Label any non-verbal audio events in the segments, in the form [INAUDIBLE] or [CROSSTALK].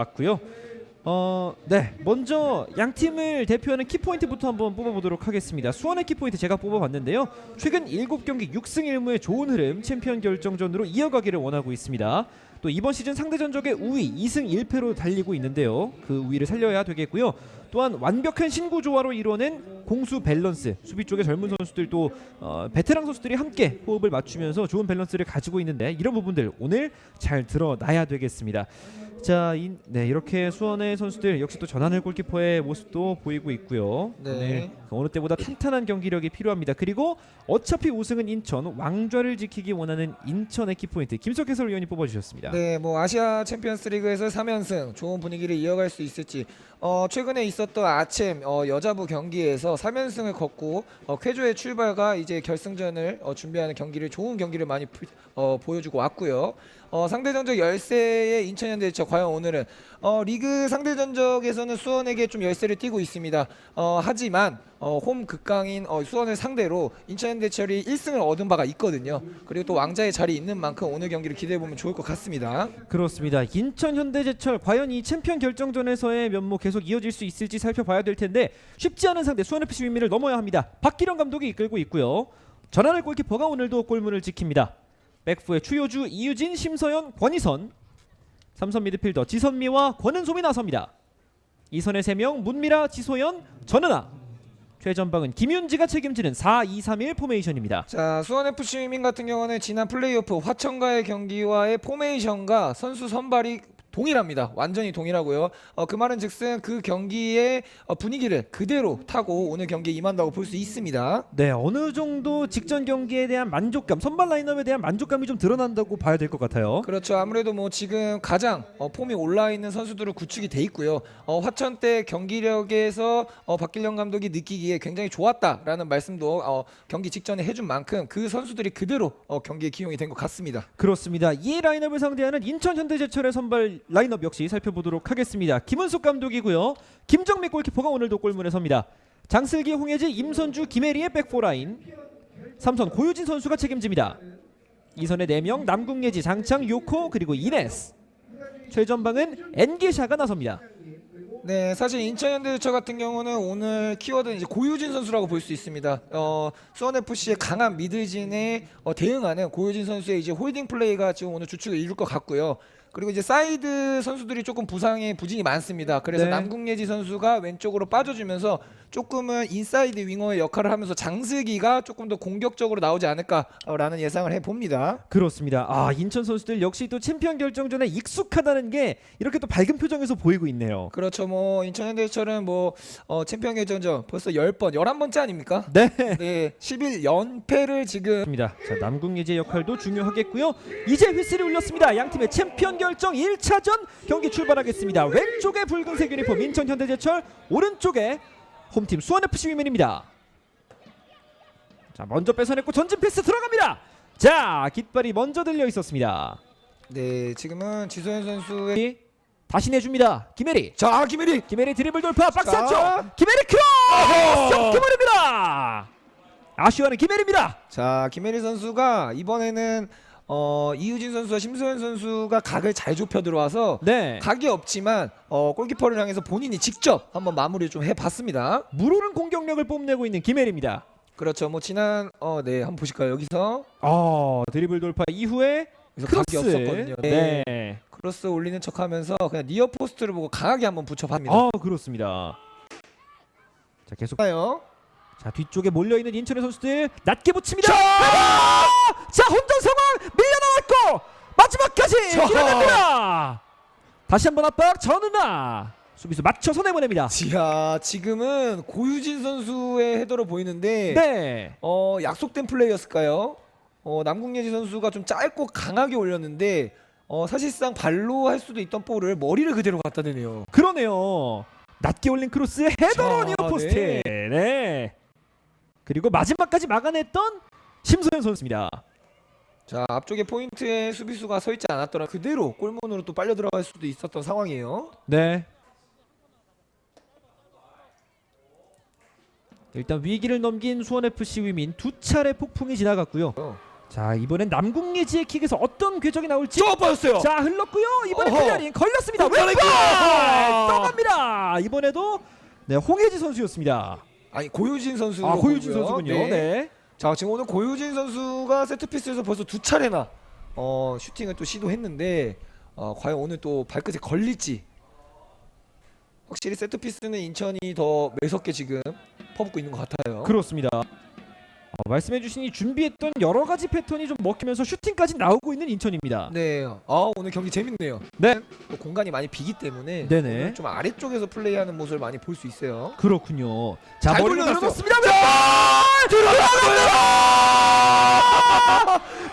왔고요. 어, 네. 먼저 양 팀을 대표하는 키포인트부터 한번 뽑아보도록 하겠습니다. 수원의 키포인트 제가 뽑아봤는데요. 최근 7경기 6승 1무의 좋은 흐름 챔피언 결정전으로 이어가기를 원하고 있습니다. 또 이번 시즌 상대 전적의 우위 2승 1패로 달리고 있는데요. 그 우위를 살려야 되겠고요. 또한 완벽한 신구 조화로 이루어낸 공수 밸런스 수비 쪽의 젊은 선수들도 어, 베테랑 선수들이 함께 호흡을 맞추면서 좋은 밸런스를 가지고 있는데 이런 부분들 오늘 잘 드러나야 되겠습니다. 자, 이, 네 이렇게 수원의 선수들 역시 또 전하늘 골키퍼의 모습도 보이고 있고요. 네. 오늘 그 어느 때보다 탄탄한 경기력이 필요합니다. 그리고 어차피 우승은 인천, 왕좌를 지키기 원하는 인천의 키포인트 김석 해설위원이 뽑아주셨습니다. 네, 뭐 아시아 챔피언스리그에서 3연승 좋은 분위기를 이어갈 수 있을지 어, 최근에 있었던 아챔 어, 여자부 경기에서 3연승을 걷고 어, 쾌조의 출발과 이제 결승전을 어, 준비하는 경기를 좋은 경기를 많이 부- 어, 보여주고 왔고요. 어, 상대 전적 열세의 인천현대제철 과연 오늘은 어, 리그 상대 전적에서는 수원에게 좀 열세를 띄고 있습니다. 어, 하지만 어, 홈 극강인 어, 수원을 상대로 인천현대철이 1승을 얻은 바가 있거든요. 그리고 또 왕자의 자리 있는 만큼 오늘 경기를 기대해 보면 좋을 것 같습니다. 그렇습니다. 인천 현대제철 과연 이 챔피언 결정전에서의 면모 계속 이어질 수 있을지 살펴봐야 될 텐데 쉽지 않은 상대 수원FC 윈미를 넘어야 합니다. 박기령 감독이 이끌고 있고요. 전하늘 골키퍼가 오늘도 골문을 지킵니다. 백후의 추효주, 이유진, 심서연, 권희선 삼선 미드필더 지선미와 권은솜이 나섭니다. 이선의 3명 문미라, 지소연, 전은아 최전방은 김윤지가 책임지는 4-2-3-1 포메이션입니다. 자 수원 FC 위민 같은 경우는 지난 플레이오프 화천과의 경기와의 포메이션과 선수 선발이 동일합니다. 완전히 동일하고요. 어, 그 말은 즉슨 그 경기의 어, 분위기를 그대로 타고 오늘 경기에 임한다고 볼 수 있습니다. 네, 어느 정도 직전 경기에 대한 만족감, 선발 라인업에 대한 만족감이 좀 드러난다고 봐야 될 것 같아요. 그렇죠. 아무래도 뭐 지금 가장 어, 폼이 올라 있는 선수들로 구축이 돼 있고요. 어, 화천 때 경기력에서 어, 박길영 감독이 느끼기에 굉장히 좋았다라는 말씀도 어, 경기 직전에 해준 만큼 그 선수들이 그대로 어, 경기에 기용이 된 것 같습니다. 그렇습니다. 이 라인업을 상대하는 인천 현대제철의 선발 라인업 역시 살펴보도록 하겠습니다. 김은숙 감독이고요. 김정민 골키퍼가 오늘도 골문에 섭니다. 장슬기, 홍혜지, 임선주, 김혜리의 백포 라인. 삼선 고유진 선수가 책임집니다. 이선의 4명 남궁예지, 장창, 요코 그리고 이네스. 최전방은 엔기샤가 나섭니다. 네, 사실 인천현대제철 같은 경우는 오늘 키워드는 이제 고유진 선수라고 볼 수 있습니다. 어, 수원 FC의 강한 미들진에 어, 대응하는 고유진 선수의 이제 홀딩 플레이가 지금 오늘 주축을 이룰 것 같고요. 그리고 이제 사이드 선수들이 조금 부상의 부진이 많습니다. 그래서 네. 남궁예지 선수가 왼쪽으로 빠져주면서 조금은 인사이드 윙어의 역할을 하면서 장슬기가 조금 더 공격적으로 나오지 않을까라는 예상을 해봅니다. 그렇습니다. 아 인천 선수들 역시 또 챔피언 결정전에 익숙하다는 게 이렇게 또 밝은 표정에서 보이고 있네요. 그렇죠. 뭐 인천 현대제철은 뭐 어, 챔피언 결정전 벌써 10번, 11번째 아닙니까? 네. 네, 11연패를 지금 입니다. 자 남궁예지의 역할도 중요하겠고요. 이제 휘슬이 울렸습니다. 양 팀의 챔피언 결정 1차전 경기 출발하겠습니다. 왼쪽에 붉은색 유니폼 인천 현대제철, 오른쪽에 홈팀 수원 FC 위맨입니다. 자 먼저 뺏어냈고 전진 패스 들어갑니다. 자 깃발이 먼저 들려 있었습니다. 네, 지금은 지소연 선수의 다시 내줍니다. 김혜리. 자, 김혜리. 김혜리 드리블 돌파 박스 자. 안쪽 김혜리 크로스 점프물입니다 아쉬워하는 김혜리입니다 자, 김혜리 선수가 이번에는 어, 이유진 선수와 심소연 선수가 각을 잘 좁혀 들어와서 네 각이 없지만 어, 골키퍼를 향해서 본인이 직접 한번 마무리 좀 해봤습니다. 무르는 공격력을 뽐내고 있는 김혜리입니다 그렇죠. 뭐 지난 어, 네, 한번 보실까요? 여기서 어 드리블 돌파 이후에 여기서 각이 크로스 없었거든요. 네, 네. 크로스 올리는 척하면서 그냥 니어 포스트를 보고 강하게 한번 붙여봤습니다. 아 그렇습니다 자 계속 봐요. 자 뒤쪽에 몰려있는 인천의 선수들 낮게 붙입니다 자, 자 혼전 상황 밀려나왔고 마지막까지 자. 밀어냅니다 다시 한번 압박 전은아 수비수 맞춰서 내보냅니다 자, 지금은 고유진 선수의 헤더로 보이는데 네 어 약속된 플레이였을까요? 어 남궁예지 선수가 좀 짧고 강하게 올렸는데 어 사실상 발로 할 수도 있던 볼을 머리를 그대로 갖다 대네요. 그러네요. 낮게 올린 크로스의 헤더로 자, 니어 포스트. 네. 그리고 마지막까지 막아냈던 심소연 선수입니다. 자 앞쪽에 포인트에 수비수가 서 있지 않았더라 그대로 골문으로 또 빨려 들어갈 수도 있었던 상황이에요. 네. 일단 위기를 넘긴 수원 FC 위민 두 차례 폭풍이 지나갔고요. 어. 자 이번엔 남궁예지의 킥에서 어떤 궤적이 나올지 저 빠졌어요. 자 흘렀고요 이번에 어허. 클리어링 걸렸습니다 어, 왼발 걸렸고요. 또 갑니다 이번에도 네 홍예지 선수였습니다 아니 고유진 선수. 아 고유진 선수군요 네. 자 지금 오늘 고유진 선수가 세트피스에서 벌써 두 차례나 어, 슈팅을 또 시도했는데 어, 과연 오늘 또 발끝에 걸릴지 확실히 세트피스는 인천이 더 매섭게 지금 퍼붓고 있는 것 같아요. 그렇습니다 어, 말씀해주신 이 준비했던 여러 가지 패턴이 좀 먹히면서 슈팅까지 나오고 있는 인천입니다 네, 아 오늘 경기 재밌네요. 네. 또 공간이 많이 비기 때문에 네네. 오늘 좀 아래쪽에서 플레이하는 모습을 많이 볼 수 있어요. 그렇군요 자 잘 머리 돌려놨어요. 돌려봤습니다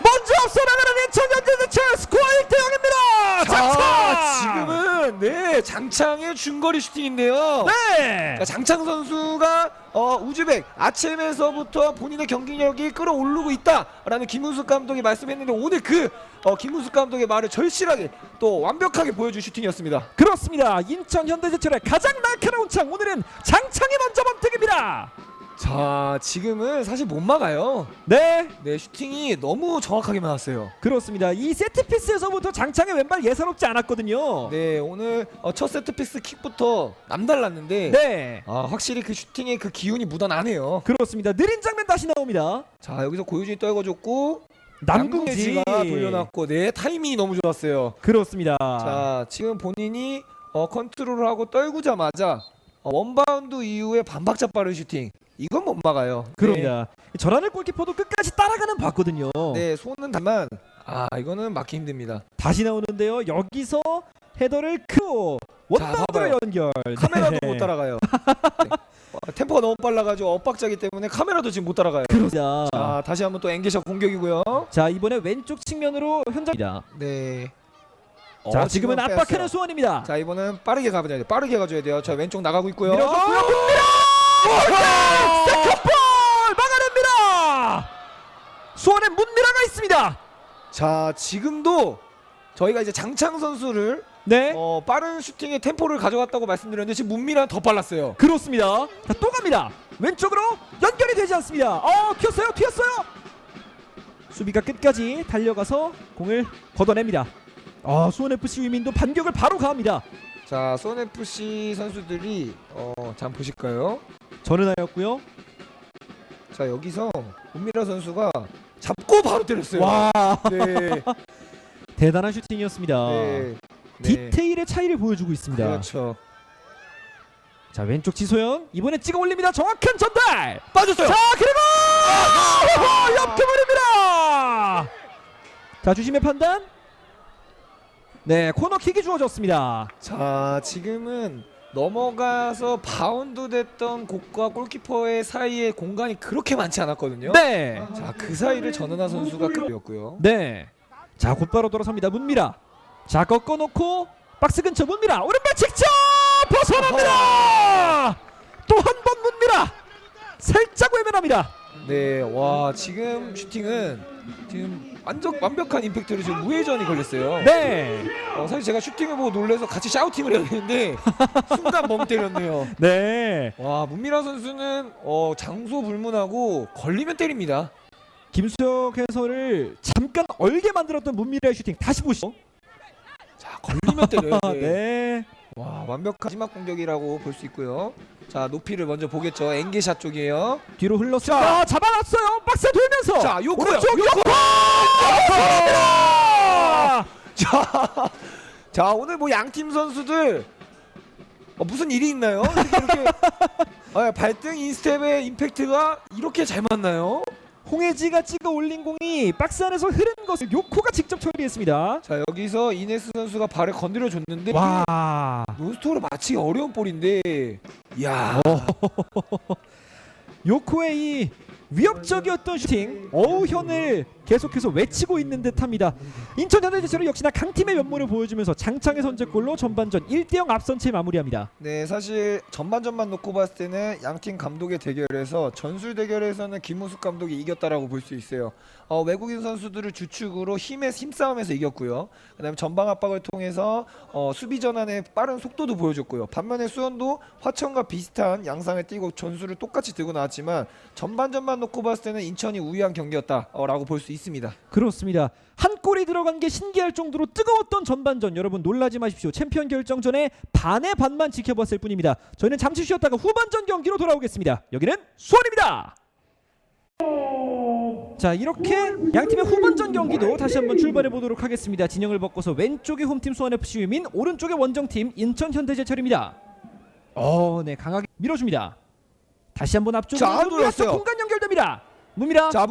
먼저 앞서 나가는 인천 현대제철 스코어 1대 0입니다 자, 지금은 네 장창의 중거리 슈팅인데요. 네 자, 장창 선수가 어, 우즈벡 아침에서부터 본인의 경기력이 끌어오르고 있다라는 김은숙 감독이 말씀했는데 오늘 그 어, 김은숙 감독의 말을 절실하게 또 완벽하게 보여준 슈팅이었습니다. 그렇습니다. 인천 현대제철의 가장 날카로운 창 오늘은 장창이 먼저 번뜩입니다. 자, 지금은 사실 못 막아요. 네, 네, 슈팅이 너무 정확하게 맞았어요. 그렇습니다. 이 세트 피스에서부터 장창의 왼발 예사롭지 않았거든요. 네, 오늘 어, 첫 세트 피스 킥부터 남달랐는데 네, 아, 확실히 그 슈팅의 그 기운이 묻어나네요. 그렇습니다. 느린 장면 다시 나옵니다. 자, 여기서 고유진이 떨궈줬고 남궁지 남궁지가 돌려놨고 네, 타이밍이 너무 좋았어요. 그렇습니다. 자 지금 본인이 어, 컨트롤을 하고 떨구자마자 어, 원바운드 이후에 반박자 빠른 슈팅 이건 못 막아요. 그럽니다. 전하늘 골키퍼도 끝까지 따라가는 봤거든요. 네, 네 손은 다만 아 이거는 막기 힘듭니다. 다시 나오는데요. 여기서 헤더를 자, 원바운드로 봐봐요. 연결. 카메라도 네. 못 따라가요. [LAUGHS] 네. 어, 템포가 너무 빨라가지고 엇박자기 때문에 카메라도 지금 못 따라가요. 그렇습니다. 자 다시 한번 또 앵게샷 공격이고요. 자 이번에 왼쪽 측면으로 현장입니다. 네. 자 어, 지금은 지금은 압박하는 뺐어요. 수원입니다. 자 이번은 빠르게 가봐야 돼요. 빠르게 가줘야 돼요. 자 왼쪽 나가고 있고요. 밀어줬고요. 세컨볼 막아냅니다. 수원에 문미라가 있습니다. 자 지금도 저희가 이제 장창 선수를 네. 어, 빠른 슈팅의 템포를 가져갔다고 말씀드렸는데 지금 문미랑 더 빨랐어요. 그렇습니다. 자, 또 갑니다. 왼쪽으로 연결이 되지 않습니다. 어, 튀었어요. 튀었어요. 수비가 끝까지 달려가서 공을 걷어냅니다. 아, 수원 FC 위민도 반격을 바로 가합니다. 자, 수원 FC 선수들이 어, 잠 보실까요? 전은하였고요. 자, 여기서 문미라 선수가 잡고 바로 때렸어요. 와, 네. [LAUGHS] 대단한 슈팅이었습니다. 네. 네. 디테일의 차이를 보여주고 있습니다. 그렇죠. 자, 왼쪽 지소연 이번에 찍어 올립니다. 정확한 전달. 빠졌어요. 자 그리고 옆그물입니다. 자 주심의 판단. 네 코너킥이 주어졌습니다. 자, 지금은 넘어가서 바운드 됐던 곡과 골키퍼의 사이에 공간이 그렇게 많지 않았거든요. 네. 자, 그 사이를 전은하 선수가 끌었고요. 네. 자 곧바로 돌아섭니다. 문미라. 자 꺾어 놓고 박스 근처 문미라 오른발 직접 벗어납니다. 또 한 번 문미라. 살짝 외면합니다. 네, 와 지금 슈팅은 지금 완전 완벽한 임팩트로 지금 우회전이 걸렸어요. 네. 어, 사실 제가 슈팅을 보고 놀래서 같이 샤우팅을 해야 되는데 [LAUGHS] 순간 멍 때렸네요. 네. 와 문미라 선수는 어, 장소 불문하고 걸리면 때립니다. 김수혁 해설을 잠깐 얼게 만들었던 문미라의 슈팅 다시 보시죠. 자 걸리면 때려요. [LAUGHS] 네. 네. 와 완벽한 마지막 공격이라고 볼 수 있고요. 자 높이를 먼저 보겠죠. 앵게샷 쪽이에요. 뒤로 흘렀습니다. 잡아놨어요. 박스 돌면서. 자, 요코요. 오른쪽 요코. 요코! 자, 자 오늘 뭐 양 팀 선수들 어, 무슨 일이 있나요? 이렇게, 이렇게 [LAUGHS] 아, 발등 인스텝의 임팩트가 이렇게 잘 맞나요? 홍혜지가 찍어 올린 공이 박스 안에서 흐른 것을 요코가 직접 처리했습니다. 자 여기서 이네스 선수가 발을 건드려 줬는데 와. 논스톱으로 맞히기 어려운 볼인데 야 [LAUGHS] 요코의 이 위협적이었던 슈팅 어우현을 계속해서 외치고 있는 듯합니다. 인천 현대제철은 역시나 강팀의 면모를 보여주면서 장창의 선제골로 전반전 1대0 앞선 채 마무리합니다. 네 사실 전반전만 놓고 봤을 때는 양팀 감독의 대결에서 전술 대결에서는 김우숙 감독이 이겼다라고 볼 수 있어요. 어, 외국인 선수들을 주축으로 힘의 힘싸움에서 이겼고요. 그다음에 전방 압박을 통해서 어, 수비 전환의 빠른 속도도 보여줬고요. 반면에 수원도 화천과 비슷한 양상을 띠고 전술을 똑같이 들고 나왔지만 전반전만 결과만 놓고 봤을 때는 인천이 우위한 경기였다라고 볼 수 있습니다. 그렇습니다. 한 골이 들어간 게 신기할 정도로 뜨거웠던 전반전 여러분 놀라지 마십시오. 챔피언 결정전에 반의 반만 지켜봤을 뿐입니다. 저희는 잠시 쉬었다가 후반전 경기로 돌아오겠습니다. 여기는 수원입니다. 자 이렇게 양 팀의 후반전 경기도 다시 한번 출발해 보도록 하겠습니다. 진영을 바꿔서 왼쪽에 홈팀 수원 FC 유민, 오른쪽에 원정팀 인천 현대제철입니다. 어, 네 강하게 밀어줍니다. 다시 한번 앞쪽으로 자, 공간 연결됩니다. 문미라 자.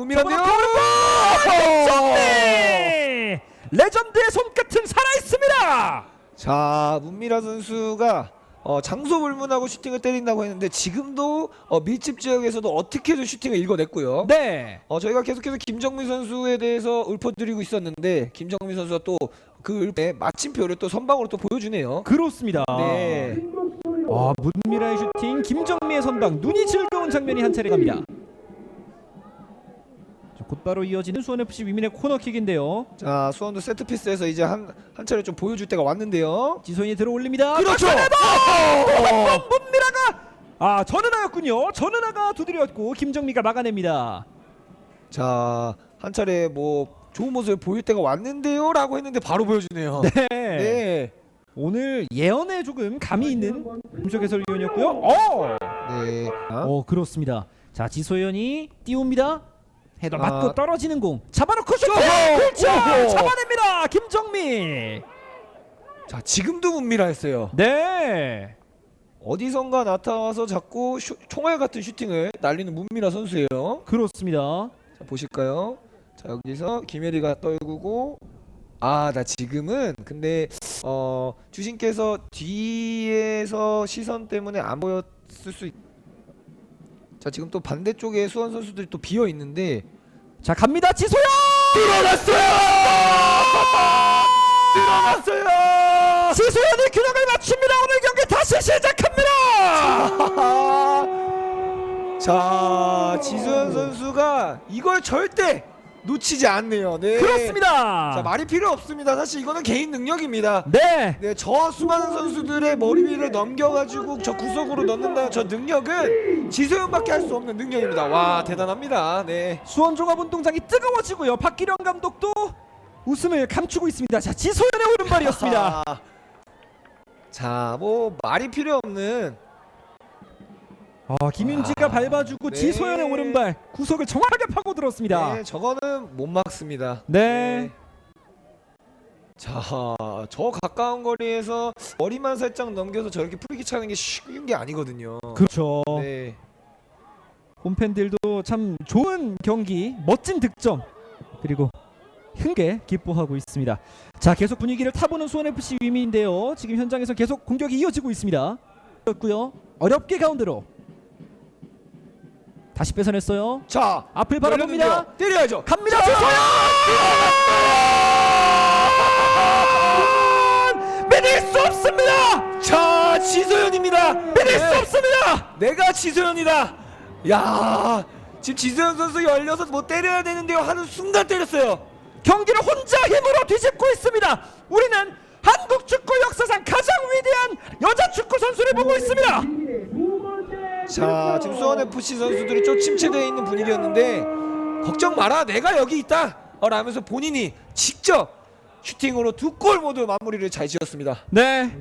네! 레전드의 손끝은 살아 있습니다. 자 문미라 선수가 어, 장소 불문하고 슈팅을 때린다고 했는데 지금도 어, 밀집 지역에서도 어떻게든 슈팅을 읽어냈고요. 네. 어, 저희가 계속해서 김정민 선수에 대해서 읊어드리고 있었는데 김정민 선수가 또그 읊에 마침표를 또 선방으로 또 보여주네요. 그렇습니다. 네. 아, 문미라의 슈팅, 김정미의 선방, 눈이 즐거운 장면이 한 차례 갑니다. 자, 곧바로 이어지는 수원 FC 위민의 코너킥인데요. 자 수원도 세트 피스에서 이제 한 한 차례 좀 보여줄 때가 왔는데요. 지소연이 들어 올립니다. 그렇죠. 한번 문미라가 아 전은아였군요. 전은아가 두드렸고 김정미가 막아냅니다. 자 한 차례 뭐 좋은 모습을 보일 때가 왔는데요 라고 했는데 바로 보여주네요. 네. 네. 오늘 예언에 조금 감이 있는 김석 해설위원이었고요. 어, 네. 아, 어 그렇습니다. 자 지소연이 띄웁니다. 헤더 맞고 아. 떨어지는 공 잡아놓고 슛! 오호! 그렇죠! 오호! 잡아냅니다. 김정미. 자 지금도 문미라했어요. 네. 어디선가 나타나서 자꾸 슈, 총알 같은 슈팅을 날리는 문미라 선수예요. 그렇습니다. 자 보실까요? 자 여기서 김혜리가 떨구고 아 나 지금은 근데 어 주신께서 뒤에서 시선 때문에 안 보였을 수 있... 자 지금 또 반대쪽에 수원 선수들이 또 비어 있는데 자 갑니다 지소연. 들어갔어요. [LAUGHS] 지소연이 균형을 맞춥니다. 오늘 경기 다시 시작합니다. [LAUGHS] 자 지수현 선수가 이걸 절대 놓치지 않네요. 네. 그렇습니다. 자 말이 필요 없습니다. 사실 이거는 개인 능력입니다. 네. 네, 저 수많은 선수들의 머리 위를 넘겨가지고 저 구석으로 넣는다는 저 능력은 지소연밖에 할 수 없는 능력입니다. 와 대단합니다. 네. 수원 종합운동장이 뜨거워지고요. 박기령 감독도 웃음을 감추고 있습니다. 자 지소연의 오른발이었습니다. 아, [LAUGHS] 자, 뭐 말이 필요 없는 아 김윤지가 아, 밟아주고 네. 지소연의 오른발 구석을 정확하게 파고들었습니다. 네, 저거는 못 막습니다. 네. 자, 저 가까운 거리에서 머리만 살짝 넘겨서 저렇게 프리킥 차는 게 쉬운 게 아니거든요. 그렇죠. 네. 홈팬들도 참 좋은 경기, 멋진 득점 그리고 흥게 기뻐하고 있습니다. 자 계속 분위기를 타보는 수원 FC 위민인데요. 지금 현장에서 계속 공격이 이어지고 있습니다. 였고요. 어렵게 가운데로 다시 뺏어냈어요. 자, 앞을 바라봅니다. 열렸는데요. 때려야죠. 갑니다. 지소연! 믿을 수 없습니다. 자, 지소연입니다. 믿을 수 없습니다. 내가 지소연이다. 야, 지금 지소연 선수 열려서 뭐 때려야 되는데요. 하는 순간 때렸어요. 경기를 혼자 힘으로 뒤집고 있습니다. 우리는 한국 축구 역사상 가장 위대한 여자 축구 선수를 보고 있습니다. 자, 지금 수원 FC 선수들이 좀 침체되어 있는 분위기였는데 걱정 마라, 내가 여기 있다. 어, 라면서 본인이 직접 슈팅으로 두 골 모두 마무리를 잘 지었습니다. 네.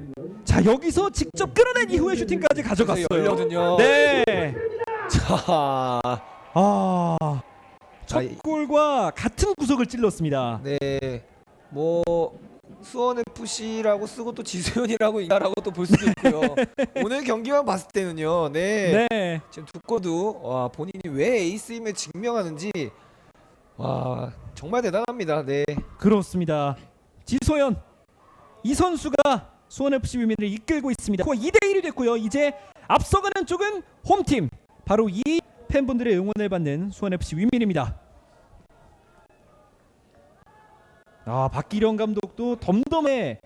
자 여기서 직접 끌어낸 이후에 슈팅까지 가져갔어요. 열렸거든요. 네. 자, 아. 자, 첫 이- 골과 같은 구석을 찔렀습니다. 네, 뭐 수원 FC라고 쓰고 또 지소연이라고 있다라고 또 볼 수도 있고요. 오늘 경기만 봤을 때는요, 네, 네. 지금 두 골도 와 본인이 왜 에이스임을 증명하는지 와 정말 대단합니다. 네, 그렇습니다. 지소연 이 선수가 수원 FC 위민을 이끌고 있습니다. 2대 1이 됐고요. 이제 앞서가는 쪽은 홈팀 바로 이 팬분들의 응원을 받는 수원 FC 위민입니다. 아 박기령 감독도 덤덤해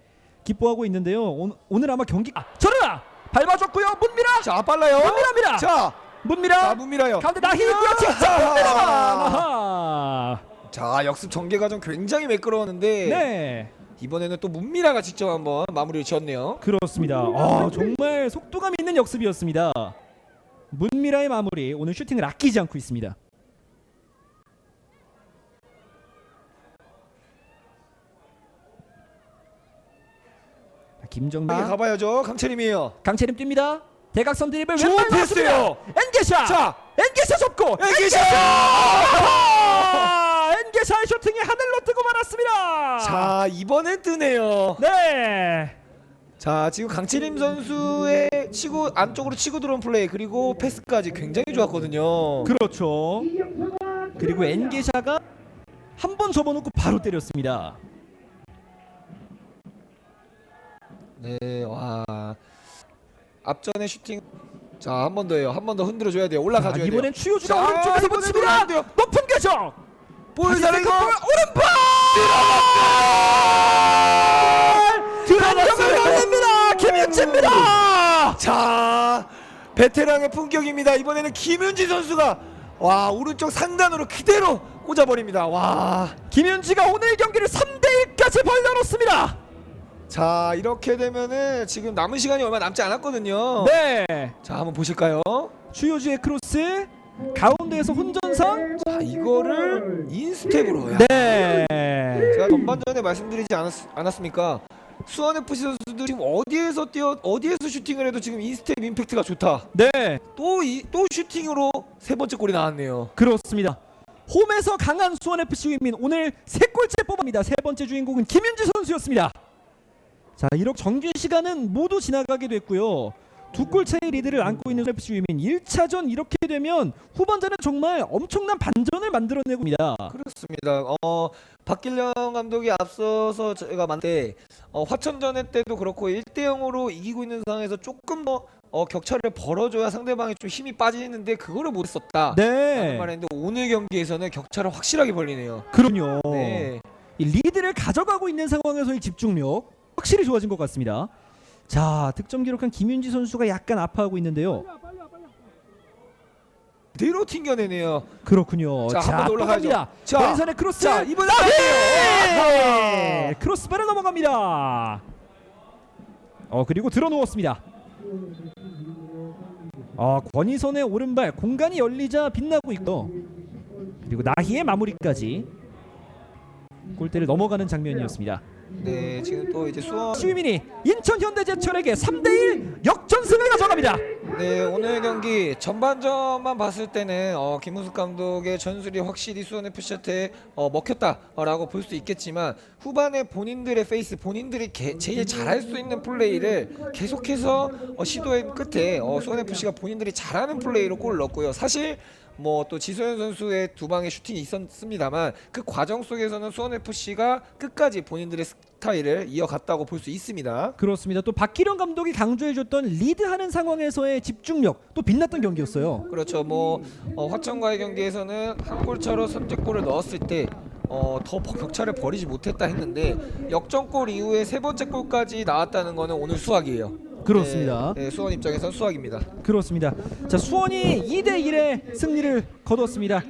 기뻐하고 있는데요. 오늘, 오늘 아마 경기 아, 전화 밟아줬고요. 문미라 자 빨라요. 문미라입니다. 자, 문미라 자 문미라요. 가운데 나희고요. 직접 문미라가 아하. 자 역습 전개 과정 굉장히 매끄러웠는데 네. 이번에는 또 문미라가 직접 한번 마무리를 지었네요. 그렇습니다. 아, 정말 속도감 있는 역습이었습니다. 문미라의 마무리 오늘 슈팅을 아끼지 않고 있습니다. 김정민 아, 가봐야죠. 강철님이에요. 강채림 뜁니다. 대각선 드리블 왼발 패스예요. 엔게샤. 자, 엔게샤 접고 엔게샤! 엔게샤! [LAUGHS] 엔게샤의 슈팅이 하늘로 뜨고 말았습니다. 자 이번엔 뜨네요. 네. 자 지금 강채림 선수의 치고 안쪽으로 치고 들어온 플레이 그리고 패스까지 굉장히 좋았거든요. 그렇죠. 그리고 엔게샤가 한 번 접어놓고 바로 때렸습니다. 네, 와 앞전에 슈팅. 자 한 번 더요. 한 번 더 흔들어 줘야 돼요. 자, 올라가줘야 돼요. 이번엔 추효주가 자, 오른쪽에서 이번엔 돼요. 높은 궤적. 볼 다시 살리고 세컨볼, 오른발 들어갔어요. 반격을 날립니다. 김윤지입니다. 자 베테랑의 품격입니다. 이번에는 김윤지 선수가 와 오른쪽 상단으로 그대로 꽂아버립니다. 와. 김윤지가 오늘 경기를 3대 1까지 벌려놓습니다. 자 이렇게 되면은 지금 남은 시간이 얼마 남지 않았거든요. 네. 자 한번 보실까요? 추효주의 크로스 가운데에서 혼전상. 자 이거를 인스텝으로. 야. 네. 제가 전반전에 말씀드리지 않았, 않았 습니까? 수원 FC 선수들 지금 어디에서 뛰어 어디에서 슈팅을 해도 지금 인스텝 임팩트가 좋다. 네. 또 이 또 슈팅으로 세 번째 골이 나왔네요. 그렇습니다. 홈에서 강한 수원 FC 위민 오늘 세 골째 뽑아니다. 세 번째 주인공은 김윤지 선수였습니다. 자, 이렇게 정규 시간은 모두 지나가게 됐고요. 두 골 차의 리드를 안고 있는 FC 위민 1차전 이렇게 되면 후반전에 정말 엄청난 반전을 만들어내고 있습니다. 그렇습니다. 어 박길영 감독이 앞서서 제가 만때 어, 화천전에 때도 그렇고 1대 0으로 이기고 있는 상황에서 조금 더 어, 격차를 벌어줘야 상대방이 좀 힘이 빠지는데 그거를 못했었다. 네. 라는 말인데 오늘 경기에서는 격차를 확실하게 벌리네요. 그럼요. 네. 이 리드를 가져가고 있는 상황에서의 집중력 확실히 좋아진 것 같습니다. 자, 득점 기록한 김윤지 선수가 약간 아파하고 있는데요. 뒤로 튕겨내네요. 그렇군요. 자, 한번더 올라가야죠. 갑니다. 자, 왼손에 크로스. 자, 이번에 네! 크로스바를 넘어갑니다. 어 그리고 들어 누웠습니다. 어 권희선의 오른발 공간이 열리자 빛나고 있고 그리고 나희의 마무리까지 골대를 넘어가는 장면이었습니다. 네, 지금 또 이제 수원 시민이 인천 현대제철에게 3대1 역전승을 가져갑니다. 네 오늘 경기 전반전만 봤을 때는 어, 김우숙 감독의 전술이 확실히 수원 FC한테 어, 먹혔다라고 볼 수 있겠지만 후반에 본인들의 페이스 본인들이 개- 제일 잘할 수 있는 플레이를 계속해서 어, 시도한 끝에 어, 수원 FC가 본인들이 잘하는 플레이로 골을 넣었고요. 사실 뭐 또 지소연 선수의 두 방의 슈팅이 있었습니다만 그 과정 속에서는 수원 FC가 끝까지 본인들의 스타일을 이어갔다고 볼 수 있습니다. 그렇습니다. 또 박기령 감독이 강조해줬던 리드하는 상황에서의 집중력 또 빛났던 경기였어요. 그렇죠. 뭐 어, 화천과의 경기에서는 한 골차로 선제골을 넣었을 때 어, 더 격차를 벌이지 못했다 했는데 역전골 이후에 세 번째 골까지 나왔다는 거는 오늘 수학이에요. 그렇습니다. 네, 네, 수원 입장에선 수학입니다. 그렇습니다. 자 수원이 2대 1의 승리를 거뒀습니다.